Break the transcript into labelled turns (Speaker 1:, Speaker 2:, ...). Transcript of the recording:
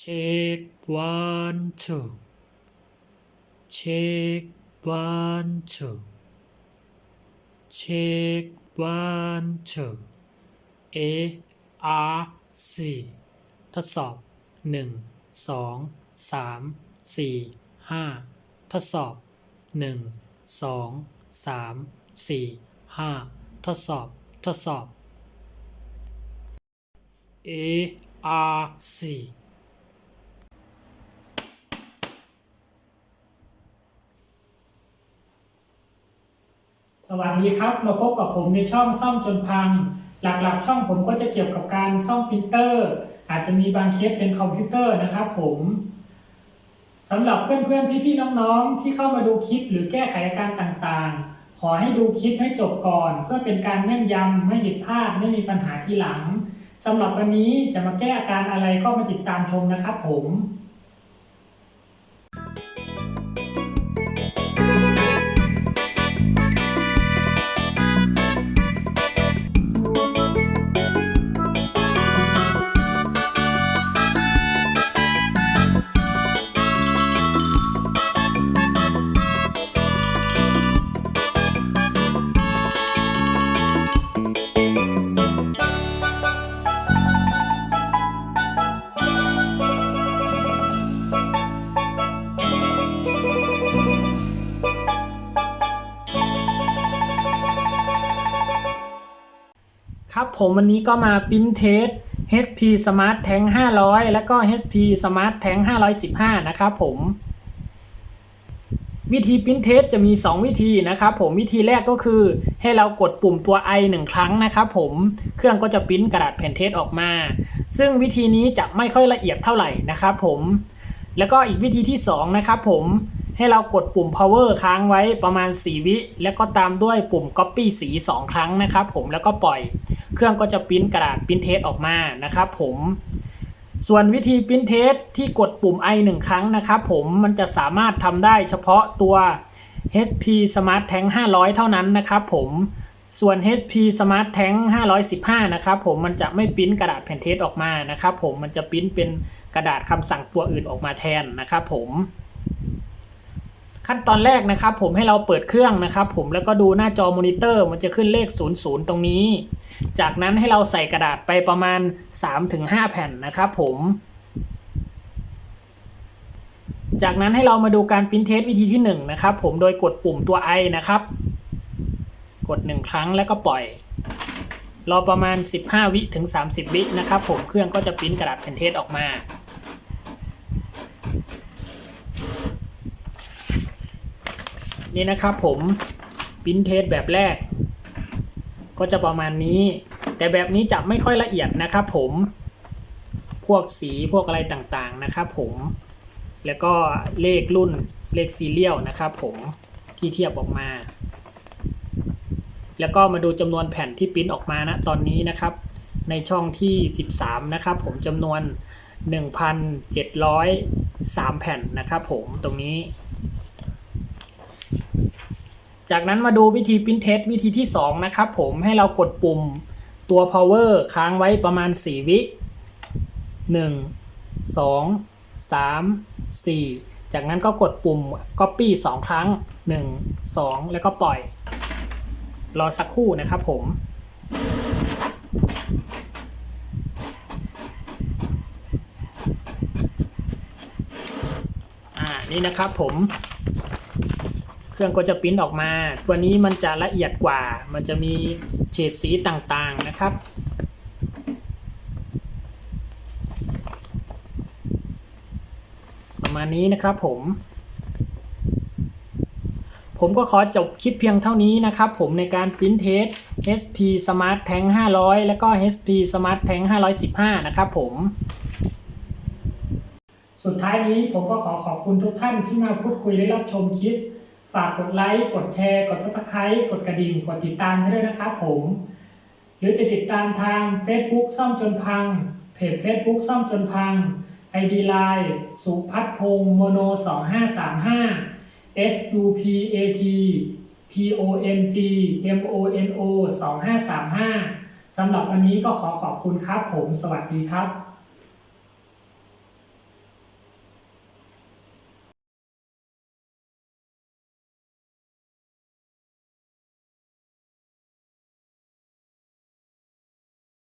Speaker 1: check one two check one two check one two A R C ทดสอบหนึ่งสองสามสี่ห้าทดสอบหนึ่งสองสามสี่ห้าทดสอบ ทดสอบ A R C สวัสดีครับ มาพบกับผมในช่องซ่อมจนพัง หลักๆ ช่องผมก็จะเกี่ยวกับการซ่อมปรินเตอร์ อาจจะมีบางเคสเป็นคอมพิวเตอร์นะครับผมสำหรับเพื่อนๆ พี่ๆ น้องๆ ที่เข้ามาดูคลิปหรือแก้ไขอาการต่างๆ ขอให้ดูคลิปให้จบก่อน เพื่อเป็นการแม่นยำไม่ผิดพลาดไม่มีปัญหาทีหลังสำหรับวันนี้จะมาแก้อาการอะไรก็มาติดตามชมนะครับผม ครับผมวันนี้ก็มาปิ้นเทส HP Smart Tank 500 แล้วก็ HP Smart Tank 515 นะครับผม วิธีปิ้นเทสจะมี 2 วิธีนะครับผมวิธีแรกก็คือให้เรากดปุ่มตัว i 1 ครั้งนะครับผมเครื่องก็จะปิ้นกระดาษแผ่นเทสออกมา ซึ่งวิธีนี้จะไม่ค่อยละเอียดเท่าไหร่นะครับผมแล้วก็อีกวิธีที่ 2 นะครับผมให้เรากดปุ่ม power ค้างไว้ประมาณ 4 วิ แล้วก็ตามด้วยปุ่ม copy สี 2 ครั้งนะครับผมแล้วก็ปล่อย เครื่องก็จะปริ้นกระดาษปริ้นเทสออกมานะครับผมส่วนวิธีปริ้นเทสที่กดปุ่ม i 1 ครั้งนะครับผมมันจะสามารถทำได้เฉพาะตัว HP Smart Tank 500 เท่านั้นนะครับผมส่วน HP Smart Tank 515 นะครับผมมันจะไม่ปริ้นกระดาษแผ่นเทสออกมานะครับผมมันจะปริ้นเป็นกระดาษคำสั่งตัวอื่นออกมาแทนนะครับผมขั้นตอนแรกนะครับผมให้เราเปิดเครื่องนะครับผมแล้วก็ดูหน้าจอมอนิเตอร์มันจะขึ้นเลข 00 ตรงนี้ จากนั้นให้เราใส่กระดาษไปประมาณ 3-5 แผ่นนะครับผม จากนั้นให้เรามาดูการปริ้นเทสวิธีที่1นะครับผมโดยกดปุ่มตัว i นะครับ กด 1 ครั้งแล้วก็ปล่อย รอประมาณ 15 วิถึง 30 วินะครับผมเครื่องก็จะปริ้นกระดาษแผ่นเทสออกมานี่นะครับผมปริ้นเทสแบบแรก ก็จะประมาณนี้ แต่แบบนี้จะไม่ค่อยละเอียดนะครับผม พวกสีพวกอะไรต่างๆนะครับผม แล้วก็เลขรุ่นเลขซีเรียลนะครับผมที่เทียบออกมา แล้วก็มาดูจำนวนแผ่นที่ปริ้นออกมานะตอนนี้นะครับ ในช่องที่ 13 นะครับผมจำนวน 1,703 แผ่นนะครับผมตรงนี้ จากนั้นมาดูวิธีปริ้นเทสวิธีที่ 2 นะครับผมให้เรากดปุ่มตัว power ค้างไว้ประมาณ 4 วิ 1 2 3 4 จากนั้นก็กดปุ่ม copy 2 ครั้ง 1 2 แล้วก็ปล่อย รอสักครู่นะครับผมอ่านี่นะครับผม เครื่องก็จะปริ้นออกมา ตัวนี้มันจะละเอียดกว่า มันจะมีเฉดสีต่างๆนะครับ ประมาณนี้นะครับผม ผมก็ขอจบคลิปเพียงเท่านี้นะครับผมในการปริ้นเทส HP Smart Tank 500 แล้วก็ HP Smart Tank 515 นะครับผม สุดท้ายนี้ผมก็ขอขอบคุณทุกท่านที่มาพูดคุยและรับชมคลิป ฝากกดไลค์กดแชร์ กด subscribe กดกระดิ่งกดติดตามให้ด้วยนะครับผม หรือจะติดตามทาง Facebook ซ่อมจนพัง เพจ Facebook ซ่อมจนพัง ID Line สุพัฒพงศ์โมโน 2535 S U P A T P O N G M O N O 2535สำหรับวันนี้ก็ขอขอบคุณครับผม สวัสดีครับ